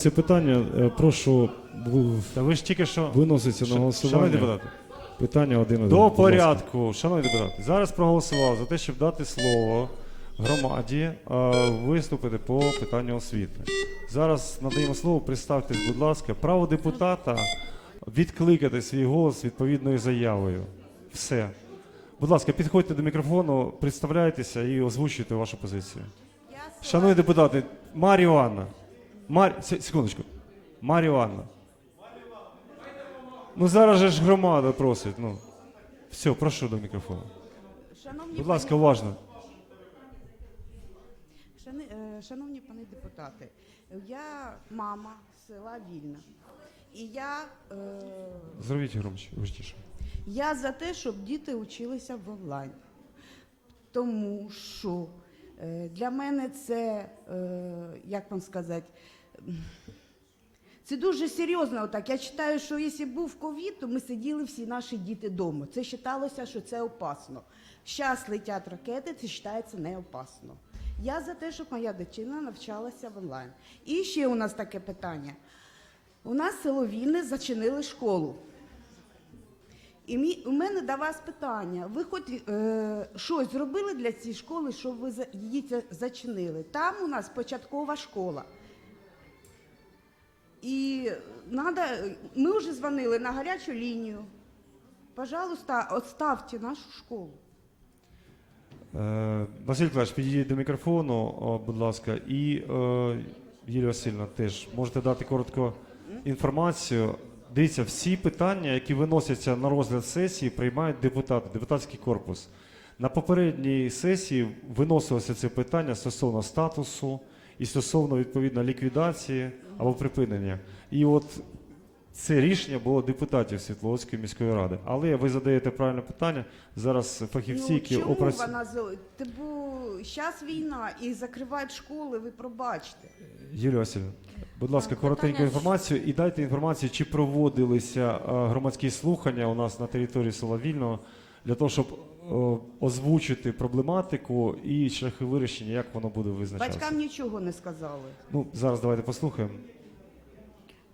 Це питання, е, прошу, в- Та ви ж тільки що виноситься на Шановні голосування. депутати, Питання один до порядку, шановні депутати, зараз проголосував за те, щоб дати слово громаді е, виступити по питанню освіти. Зараз надаємо слово, представтесь, будь ласка, право депутата відкликати свій голос відповідною заявою. Все. Будь ласка, підходьте до мікрофону, представляйтеся і озвучуйте вашу позицію. Шановні депутати, Марія Івановна, Мар... секундочку. Марія Івановна. Ну зараз же ж громада просить. Ну. Все, прошу до мікрофону. Шановні Будь ласка, пані- уважно. е, шановні пани депутати, я мама села Вільна. І я, е, Зробіть громче, гучніше. я за те, щоб діти училися в онлайн. Тому що е, для мене це, е, як вам сказати, це дуже серйозно. Отак. Я вважаю, що якщо був ковід, то ми сиділи всі наші діти вдома. Це вважалося, що це опасно. Зараз летять ракети, це вважається не опасно. Я за те, щоб моя дитина навчалася в онлайн. І ще у нас таке питання. У нас село Вільне зачинили школу. І мі, у мене до вас питання. Ви хоч е, щось зробили для цієї школи, щоб ви її зачинили? Там у нас початкова школа. І надо, ми вже дзвонили на гарячу лінію. Пожалуйста, оставте нашу школу. Е, Василь Клаш, підійдіть до мікрофону, о, будь ласка. І е, Юлія Васильівна теж можете дати коротко інформацію. Дивіться, всі питання, які виносяться на розгляд сесії, приймають депутати, депутатський корпус. На попередній сесії виносилося це питання стосовно статусу і стосовно відповідно ліквідації або припинення. І от це рішення було депутатів Світловодської міської ради. Але ви задаєте правильне питання. Зараз фахівці, які ну, чому опрацюють. вона з- Типу, зараз війна і закривають школи, ви пробачте. Юлія Васильівна, будь ласка, Так, коротеньку питання- інформацію і дайте інформацію, чи проводилися е, громадські слухання у нас на території села Вільного для того, щоб озвучити проблематику і шляхи вирішення, як воно буде визначатися. Батькам нічого не сказали. Ну, зараз давайте послухаємо.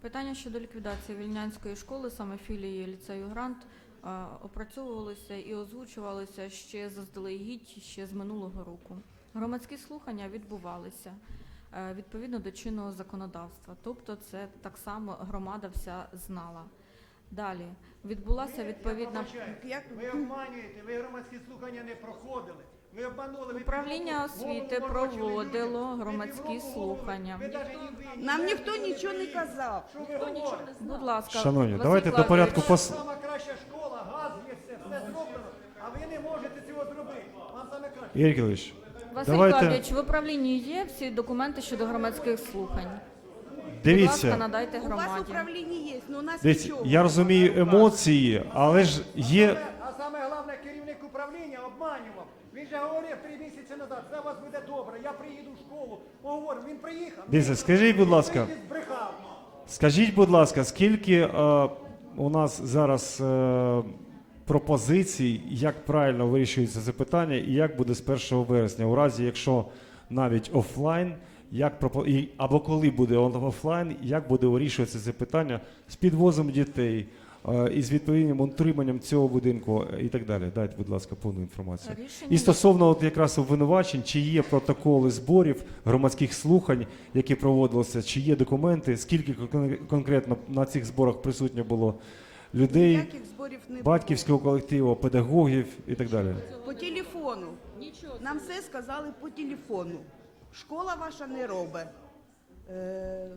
Питання щодо ліквідації вільнянської школи, саме філії ліцею Грант, е, опрацьовувалися і озвучувалися ще заздалегідь, ще з минулого року. Громадські слухання відбувалися е, відповідно до чинного законодавства, тобто це так само громада вся знала. Далі відбулася відповідна Як Ви обманюєте, ви громадські слухання не проходили. Ви обманули. ви управління освіти проводило громадські слухання. нам ніхто нічого не казав. Що ви говорите? Будь ласка, Шановні, Василь давайте до порядку пос... Сама краща школа, газ є, все, все зроблено, а ви не можете цього зробити. Вам саме краще. Ігор Кирилович, Василь Давайте- Клавдійович, в управлінні є всі документи щодо громадських слухань. Будь дивіться, ласка, надайте У вас громаді. управління є, але у нас дивіться, нічого. я розумію емоції, але ж є А саме головне, керівник управління обманював. Він же говорив три місяці назад, все у вас буде добре, я приїду в школу, поговоримо. Він приїхав. Дивіться, скажіть, будь ласка. Він збрехав. Скажіть, будь ласка, скільки е, у нас зараз е, пропозицій, як правильно вирішується це питання, і як буде з 1 вересня, у разі, якщо навіть офлайн, як пропо- і, або коли буде офлайн, як буде вирішуватися це питання з підвозом дітей, е, і з відповідним утриманням цього будинку е, і так далі. Дайте, будь ласка, повну інформацію. Рішення І стосовно от якраз обвинувачень, чи є протоколи зборів, громадських слухань, які проводилися, чи є документи, скільки конкретно на цих зборах присутньо було людей, не батьківського колективу, педагогів і так далі. По телефону. Нам все сказали по телефону. Школа ваша не робить. Е,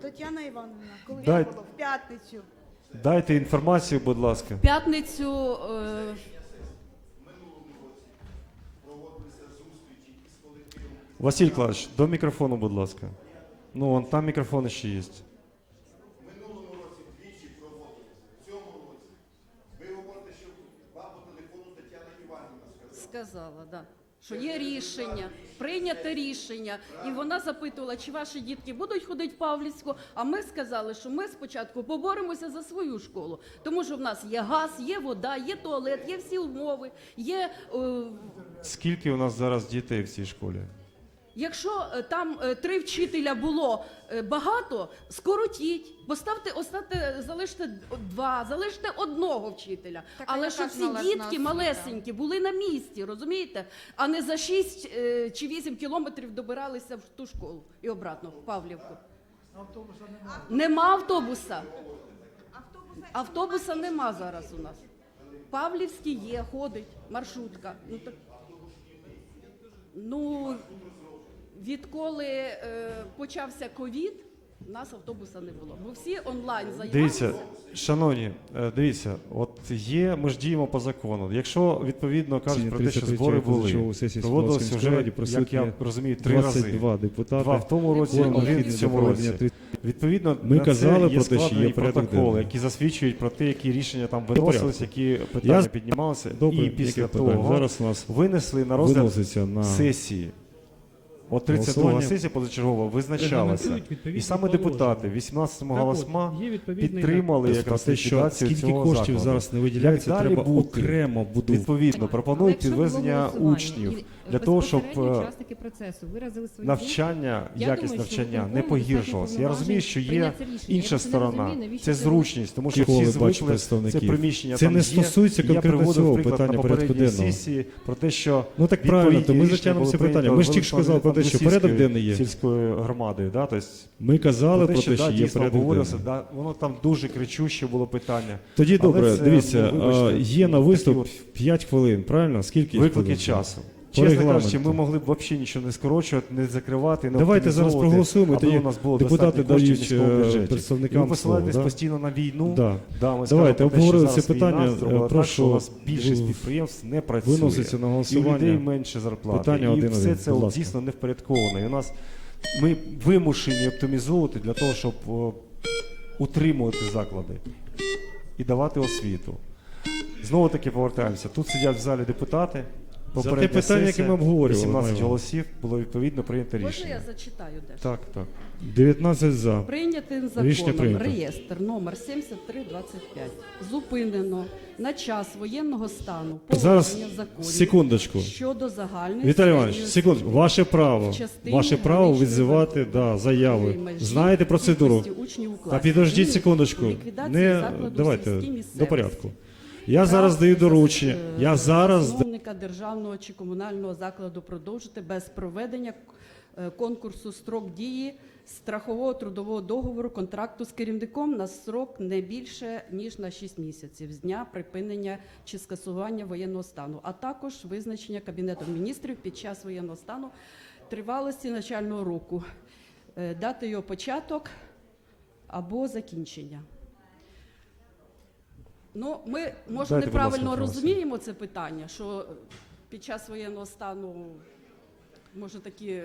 Тетяна Івановна, коли Дай- було? В п'ятницю. Дайте інформацію, будь ласка. п'ятницю е, Василь Клавич, до мікрофону, будь ласка. Ну, вон там мікрофон ще є. минулому році двічі проводилися. В цьому році. Ви говорите, що вам по телефону Тетяна Іванівна сказала. сказала, да, що є рішення, прийняте рішення. І вона запитувала, чи ваші дітки будуть ходити в Павлівську. А ми сказали, що ми спочатку поборемося за свою школу, тому що в нас є газ, є вода, є туалет, є всі умови, є е, Скільки у нас зараз дітей в цій школі? Якщо е, там е, три вчителя було е, багато, скоротіть, поставте, оставте, залиште два, залиште одного вчителя. Так, Але щоб всі дітки малесенькі були на місці, розумієте? А не за 6 е, чи 8 кілометрів добиралися в ту школу і обратно, в Павлівку. Автобуса Нема автобуса. Автобуса нема зараз у нас. Павлівський є, ходить, маршрутка. Ну, так, ну відколи е, почався ковід, у нас автобуса не було. Бо всі онлайн займалися. Дивіться, шановні, е, дивіться, от є, ми ж діємо по закону. Якщо відповідно кажуть про те, що збори були, проводилися вже, як я розумію, три рази. 22 депутати. Два в тому році, Кворум один необхідний в для цьому проведення році. 30 Відповідно, Ми на казали це є про те, що є складені порядок протоколи, денний. які засвідчують про те, які рішення там виносились, які питання Я- піднімалися, Добре, і після яке питання? того Зараз у нас винесли на розгляд виноситься на сесії. От 32 Голосування. сесія позачергова визначалася. І саме депутати 18-му Так голосма підтримали якраз те, що скільки цього коштів закладу. зараз не виділяється, Як треба бути? окремо будувати. Відповідно, пропонують підвезення учнів для того, щоб е, учасники процесу виразили свою навчання, якість навчання не виконкому. Я розумію, що є інша сторона. Це зручність, тому що всі звикли, це приміщення Це не стосується конкретно цього питання порядку денного. сесії про те, що Ну так правильно, то ми затягнемо це питання. Ми ж тільки що казали про те, що порядок денний є. сільською громадою. Да? Тобто, Ми казали про те, да, що є дійсно порядок обговорювався, денний. да, воно там дуже кричуще було питання. Тоді Але добре, це, дивіться, ну, вибачте, а, є на такі виступ от 5 хвилин, правильно? Скільки їх Виклики хвилин? часу. Чесно кажучи, ми могли б взагалі нічого не скорочувати, не закривати, не Давайте зараз проголосуємо, тоді у нас було депутати дають, е, представникам І ви посилаєтесь да? постійно на війну. Да. Да, ми Давайте, обговорили це питання. війна Е, так, що у нас більшість підприємств не працює. виноситься на І у людей менше зарплати. Питання і один-один, все це от дійсно не впорядковано. І у нас ми вимушені оптимізовувати для того, щоб утримувати заклади і давати освіту. Знову таки повертаємося. Тут сидять в залі депутати. За те Попередня питання, яке сесія, ми обговорювали, 18 Майва. голосів було відповідно прийнято Можна рішення. я зачитаю дещо? Так, так. 19 за. Прийнятим Рішення законом прийнято. реєстр номер 7325 зупинено на час воєнного стану Зараз, законів секундочку. щодо загальної Віталій Іванович, середньої секундочку. Ваше право. в частині Ваше право граничної відзивати да, заяви. межі Знаєте процедуру. кількості учнів у Та класі. підождіть Зміни секундочку. ліквідації Не закладу давайте сільській до місцевості. порядку. Я зараз даю доручення. Я зараз Державного чи комунального закладу продовжити без проведення е, конкурсу строк дії страхового трудового договору контракту з керівником на срок не більше ніж на 6 місяців з дня припинення чи скасування воєнного стану, а також визначення кабінетом міністрів під час воєнного стану тривалості начального року, е, дати його початок або закінчення. Ну, ми може Дайте, будь ласка, неправильно розуміємо це питання, що під час воєнного стану може такі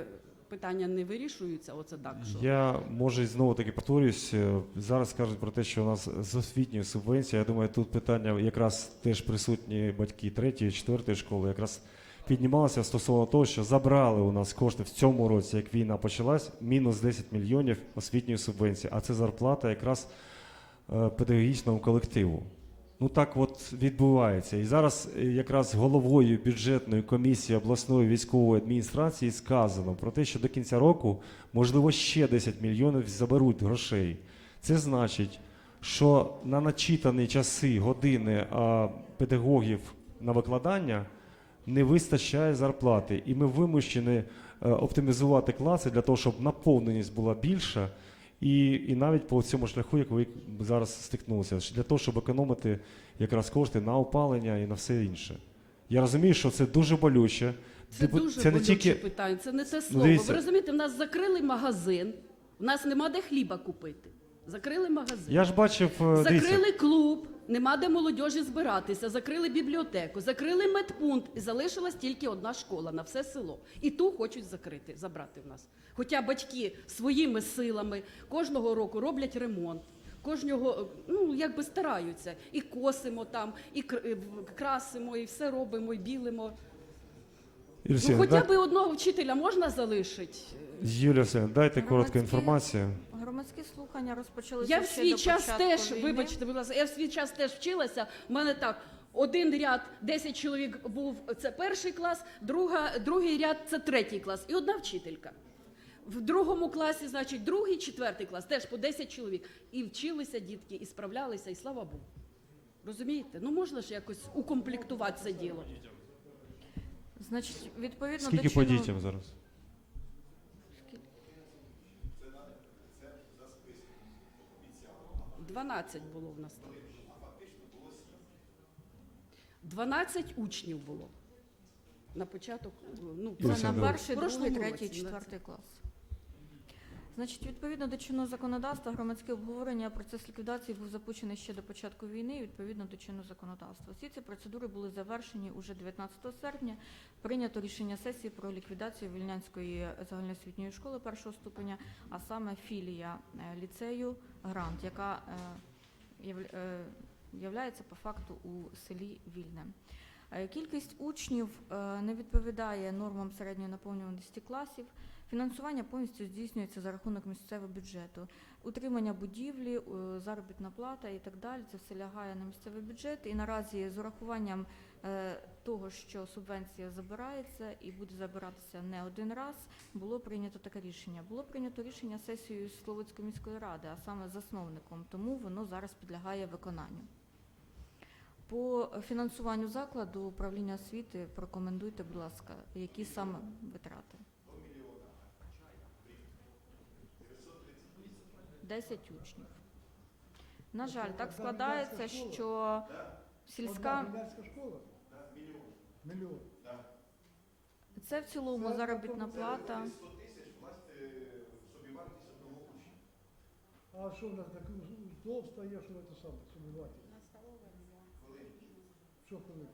питання не вирішуються. Оце так. Що Я може знову таки повторюсь. е, Зараз кажуть про те, що у нас з освітньою субвенцією. Я думаю, тут питання якраз теж присутні батьки третьої, четвертої школи, якраз піднімалося стосовно того, що забрали у нас кошти в цьому році, як війна почалась, мінус 10 мільйонів освітньої субвенції. А це зарплата якраз е, педагогічному колективу. Ну так от відбувається. І зараз е, якраз головою бюджетної комісії обласної військової адміністрації сказано про те, що до кінця року можливо ще 10 мільйонів заберуть грошей. Це значить, що на начитані часи, години а, педагогів на викладання не вистачає зарплати. І ми вимушені е, оптимізувати класи для того, щоб наповненість була більша. І, і навіть по цьому шляху, як ви зараз стикнулися, для того, щоб економити якраз кошти на опалення і на все інше. Я розумію, що це дуже болюче. це Депу- дуже це не болюче тільки питання, це не те слово. дивіться. Ви розумієте, в нас закрили магазин, в нас нема де хліба купити. Закрили магазин. я ж бачив, е, дивіться, Закрили клуб, нема де молодіжі збиратися, закрили бібліотеку, закрили медпункт, і залишилась тільки одна школа на все село. І ту хочуть закрити, забрати в нас. Хоча батьки своїми силами кожного року роблять ремонт. Кожного ну якби стараються, і косимо там, і кр- і красимо, і все робимо, і білимо. Юлія Ну, хоча дай- б одного вчителя можна залишити. Юлія дайте коротку інформацію. Громадські слухання розпочалися Я в свій до час початку теж, війни. вибачте, будь ласка, я в свій час теж вчилася. У мене так Один ряд 10 чоловік був це перший клас, друга, другий ряд це третій клас і одна вчителька. В другому класі, значить, другий, четвертий клас, теж по 10 чоловік. І вчилися дітки, і справлялися, і слава Богу. Розумієте? Ну можна ж якось укомплектувати це діло. Значить, відповідно Скільки до по дітям зараз? 12 було в нас там. 12 учнів було. На початок, ну, Це на перший, другий, третій, четвертий клас. Значить, відповідно до чинного законодавства, громадське обговорення, процес ліквідації був запущений ще до початку війни, відповідно до чинного законодавства. Всі ці процедури були завершені уже 19 серпня. Прийнято рішення сесії про ліквідацію Вільнянської загальноосвітньої школи першого ступеня, а саме філія е, ліцею Грант, яка е, е, являється по факту у селі Вільне. Кількість учнів не відповідає нормам середньої наповнюваності класів. Фінансування повністю здійснюється за рахунок місцевого бюджету. Утримання будівлі, е, заробітна плата і так далі. Це все лягає на місцевий бюджет. І наразі з урахуванням е, того, що субвенція забирається і буде забиратися не один раз, було прийнято таке рішення. Було прийнято рішення сесією Словацької міської ради, а саме засновником, тому воно зараз підлягає виконанню. По фінансуванню закладу управління освіти прокоментуйте, будь ласка, які саме витрати? 10 учнів. На жаль, так складається, що сільська школа? Мільйон. Мільйон. це в цілому заробітна плата. 100 тисяч власне собівартість одного учня. А що в нас так зло встає, що це саме собивати? Що коли?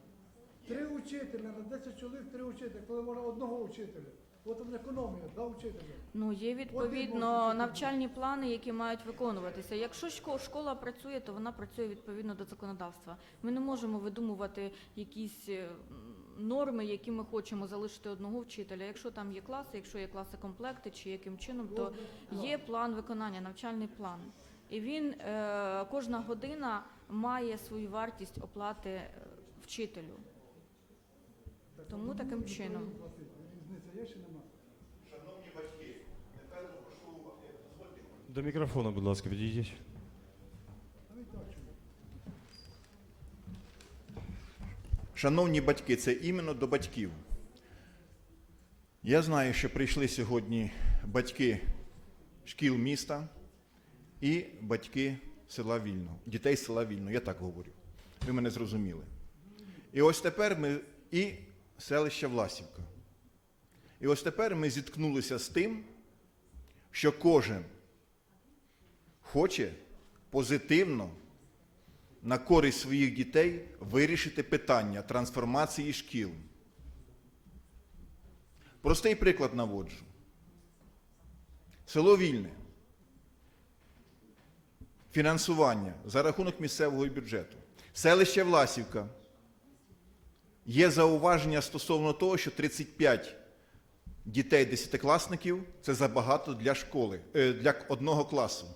Три учителя на 10 чоловік, три учителя, коли можна одного учителя. От там економія, два учителя. Ну є відповідно навчальні плани, які мають виконуватися. Якщо школа працює, то вона працює відповідно до законодавства. Ми не можемо видумувати якісь е, норми, які ми хочемо залишити одного вчителя. Якщо там є класи, якщо є класи комплекти чи яким чином, то є план виконання, навчальний план. І він е, кожна година має свою вартість оплати е, вчителю. Тому таким чином. Різниця є чи нема? Шановні батьки, тепер прошу вас, е, дозвольте До мікрофона, будь ласка, підійдіть. Шановні батьки, це іменно до батьків. Я знаю, що прийшли сьогодні батьки шкіл міста і батьки села Вільного, дітей села Вільного, я так говорю. Ви мене зрозуміли. І ось тепер ми і селище Власівка. І ось тепер ми зіткнулися з тим, що кожен хоче позитивно на користь своїх дітей вирішити питання трансформації шкіл. Простий приклад наводжу. Село Вільне. Фінансування за рахунок місцевого бюджету. Селище Власівка. Є зауваження стосовно того, що 35 дітей десятикласників це забагато для школи, е, для одного класу.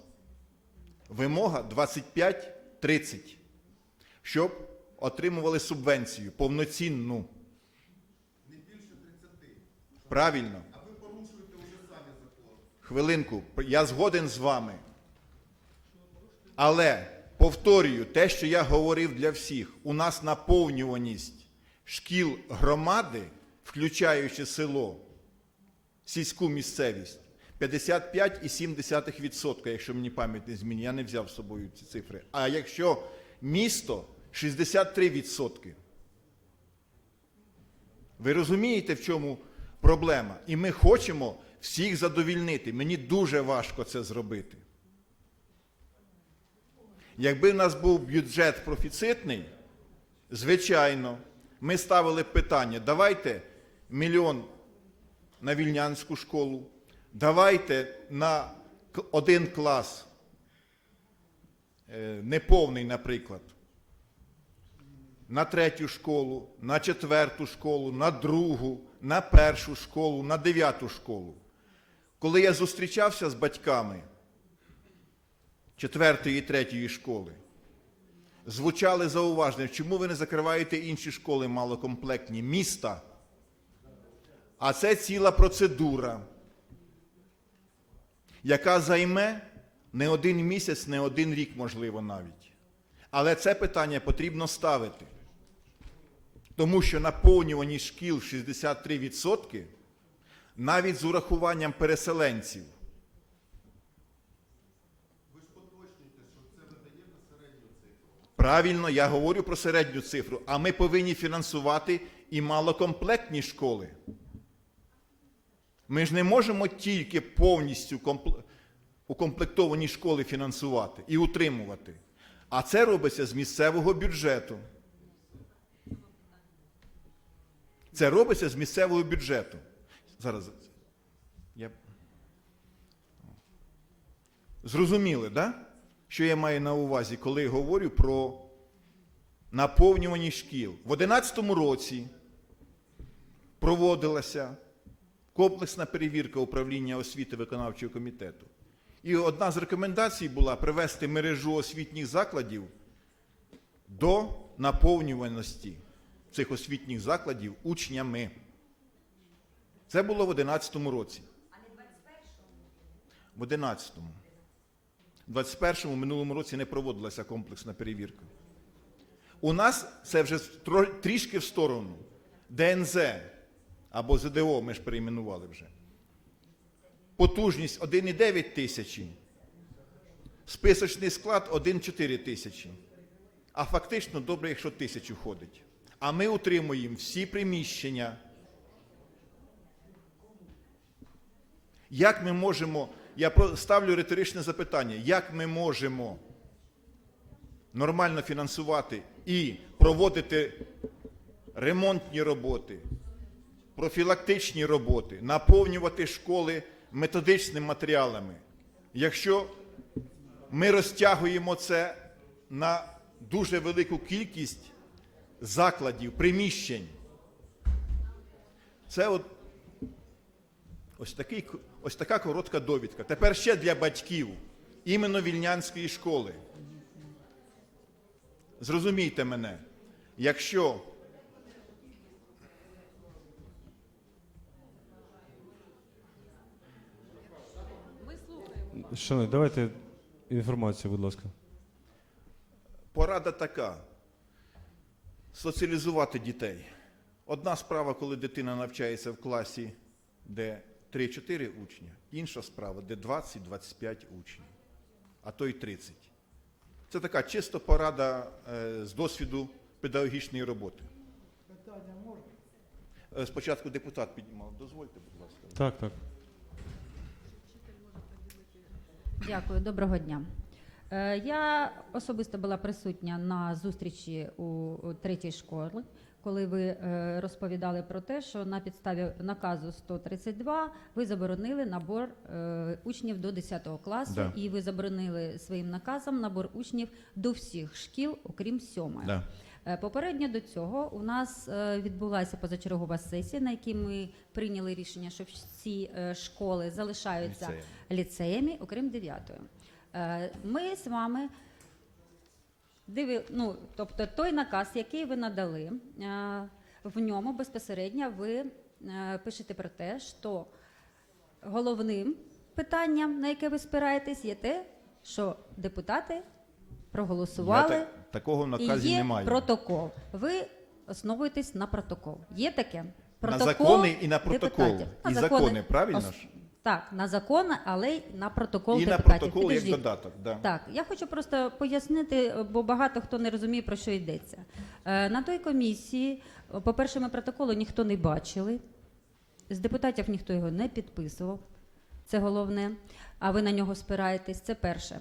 Вимога 25-30, щоб отримували субвенцію повноцінну. Не більше 30. Правильно. А ви порушуєте вже самі закон. Хвилинку, я згоден з вами. Але повторюю те, що я говорив для всіх. У нас наповнюваність шкіл громади, включаючи село, сільську місцевість 55,7%, якщо мені пам'ять не змінює, я не взяв з собою ці цифри. А якщо місто 63%. Ви розумієте, в чому проблема? І ми хочемо всіх задовільнити. Мені дуже важко це зробити. Якби в нас був бюджет профіцитний, звичайно, ми ставили питання: давайте мільйон на вільнянську школу, давайте на один клас, е, неповний, наприклад, на третю школу, на четверту школу, на другу, на першу школу, на дев'яту школу. Коли я зустрічався з батьками четвертої і третьої школи, звучали зауваження, чому ви не закриваєте інші школи малокомплектні міста. А це ціла процедура, яка займе не один місяць, не один рік, можливо, навіть. Але це питання потрібно ставити. Тому що наповнюваність шкіл 63% навіть з урахуванням переселенців. Ви ж поточнюєте, що це видає на середню цифру. Правильно, я говорю про середню цифру, а ми повинні фінансувати і малокомплектні школи. Ми ж не можемо тільки повністю укомплектовані школи фінансувати і утримувати. А це робиться з місцевого бюджету. Це робиться з місцевого бюджету. Зараз. Я... Зрозуміли, да? що я маю на увазі, коли говорю про наповнюваність шкіл. В 2011 році проводилася комплексна перевірка управління освіти виконавчого комітету. І одна з рекомендацій була привести мережу освітніх закладів до наповнюваності цих освітніх закладів учнями. Це було в 2011 році. А не в 21-му? В 21-му. В 21-му минулому році не проводилася комплексна перевірка. У нас це вже трішки в сторону. ДНЗ або ЗДО ми ж перейменували вже. Потужність 1,9 тисячі, списочний склад 1,4 тисячі. А фактично добре, якщо тисячу ходить. А ми утримуємо всі приміщення. Як ми можемо, я ставлю риторичне запитання, як ми можемо нормально фінансувати і проводити ремонтні роботи, профілактичні роботи, наповнювати школи методичними матеріалами, якщо ми розтягуємо це на дуже велику кількість закладів, приміщень. Це от ось, такий, ось така коротка довідка. Тепер ще для батьків іменно Вільнянської школи. Зрозумійте мене, якщо Шановні, давайте інформацію, будь ласка. порада така: соціалізувати дітей. Одна справа, коли дитина навчається в класі, де 3-4 учня, інша справа, де 20-25 учнів, а то й 30. Це така чисто порада е, з досвіду педагогічної роботи. Питання можна? Е, Спочатку депутат піднімав. Дозвольте, будь ласка. Так, так. Дякую, доброго дня. Е, Я особисто була присутня на зустрічі у третій школі, коли ви е, розповідали про те, що на підставі наказу 132 ви заборонили набор е, учнів до 10 класу, Да. і ви заборонили своїм наказом набор учнів до всіх шкіл, окрім сьомої. Да. Е, Попередньо до цього у нас е, відбулася позачергова сесія, на якій ми прийняли рішення, що всі е, школи залишаються Ліцеями. ліцеями, окрім дев'ятої. Ми з вами диви, ну, тобто той наказ, який ви надали, в ньому безпосередньо ви пишете про те, що головним питанням, на яке ви спираєтесь, є те, що депутати проголосували. Такого в І є немає. протокол. Ви основуєтесь на протокол. Є таке? На закони і на протокол. депутатів. І закони, правильно ж? Так, на закони, але й на протокол І на депутатів. протокол як Підождіть. додаток. Да. Так, я хочу просто пояснити, бо багато хто не розуміє, про що йдеться. Е, На той комісії, е, по-перше, ми протоколу ніхто не бачили, з депутатів ніхто його не підписував. Це головне. А ви на нього спираєтесь. Це перше.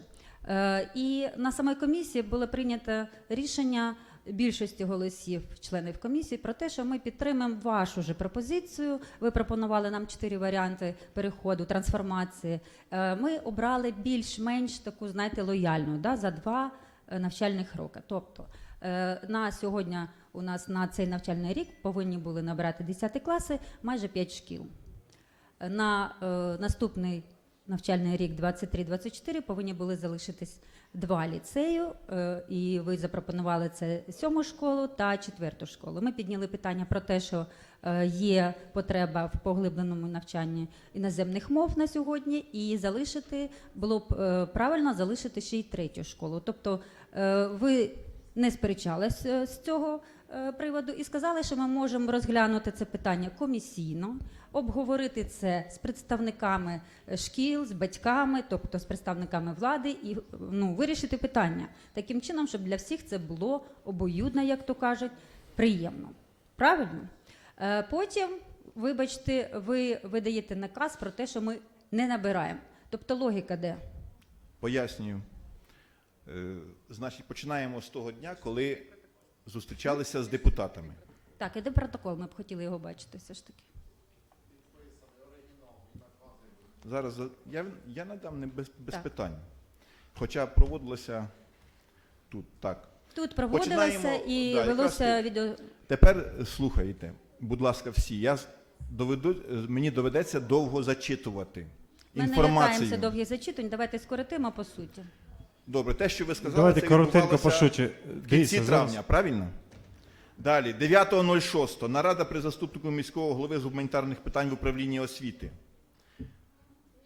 Е, І на самій комісії було прийнято рішення більшості голосів членів комісії про те, що ми підтримаємо вашу же пропозицію. Ви пропонували нам чотири варіанти переходу, трансформації. Е, Ми обрали більш-менш таку, знаєте, лояльну да, за два е, навчальних роки. Тобто на сьогодні у нас на цей навчальний рік повинні були набирати 10 класи майже 5 шкіл. На е, наступний навчальний рік 23-24 повинні були залишитись два ліцею, е, і ви запропонували це сьому школу та четверту школу. Ми підняли питання про те, що е, є потреба в поглибленому навчанні іноземних мов на сьогодні, і залишити було б е, правильно залишити ще й третю школу. Тобто ви не сперечались з цього приводу і сказали, що ми можемо розглянути це питання комісійно, обговорити це з представниками е, шкіл, з батьками, тобто з представниками влади, і ну, вирішити питання таким чином, щоб для всіх це було обоюдно, як то кажуть, приємно. Правильно? Е, Потім, вибачте, ви видаєте наказ про те, що ми не набираємо. Тобто логіка де? Пояснюю. Е, Значить, починаємо з того дня, коли зустрічалися з депутатами. Так, іде протокол, ми б хотіли його бачити все ж таки. Зараз я, я надам не без, без Так. питань. Хоча проводилося тут так. Тут проводилося Починаємо, і да, велося відео. Тепер е, слухайте, будь ласка, всі. Я доведу, е, мені доведеться довго зачитувати Ми не інформацію. лякаємося довгих зачитань, давайте скоротимо по суті. Добре, те, що ви сказали, Давайте це коротенько по відбувалося суті. в кінці Дивіться, травня, зараз. правильно? Далі, 9.06. Нарада при заступнику міського голови з гуманітарних питань в управлінні освіти.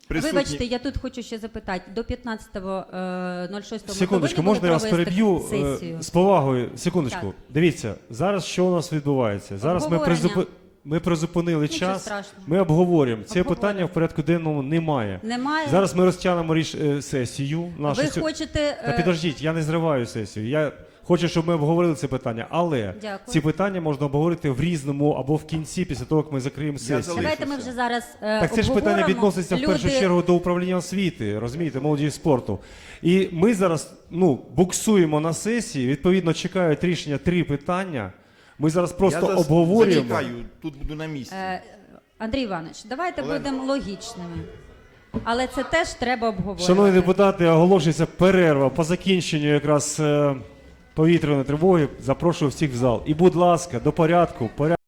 Присутні- Вибачте, я тут хочу ще запитати. До 15.06 Секундочку, можна я вас переб'ю е, сесію? з повагою? Секундочку. Так. Дивіться, зараз що у нас відбувається? Зараз ми, Обговорення. призупи... ми призупинили Нічого час, страшного. ми обговорюємо. Це Обговорюємо. питання в порядку денному немає. Немає. Зараз ми розтягнемо ріш... е, сесію. Нашу Ви хочете. Та е, підождіть, я не зриваю сесію. Я хочу, щоб ми обговорили це питання, але Дякую. ці питання можна обговорити в різному або в кінці, після того, як ми закриємо сесію. залишу. Давайте ми вже зараз е, Так це ж питання відноситься в першу Люди- чергу до управління освіти, розумієте, молоді і спорту. І ми зараз ну, буксуємо на сесії, відповідно, чекають рішення три питання. Ми зараз просто я обговорюємо. зачекаю, тут буду на місці. Е, Андрій Іванович, давайте Олена. будемо логічними. Але це теж треба обговорювати. Шановні депутати, оголошується перерва по закінченню якраз е, повітряної тривоги. Запрошую всіх в зал. І, будь ласка, до порядку. порядку.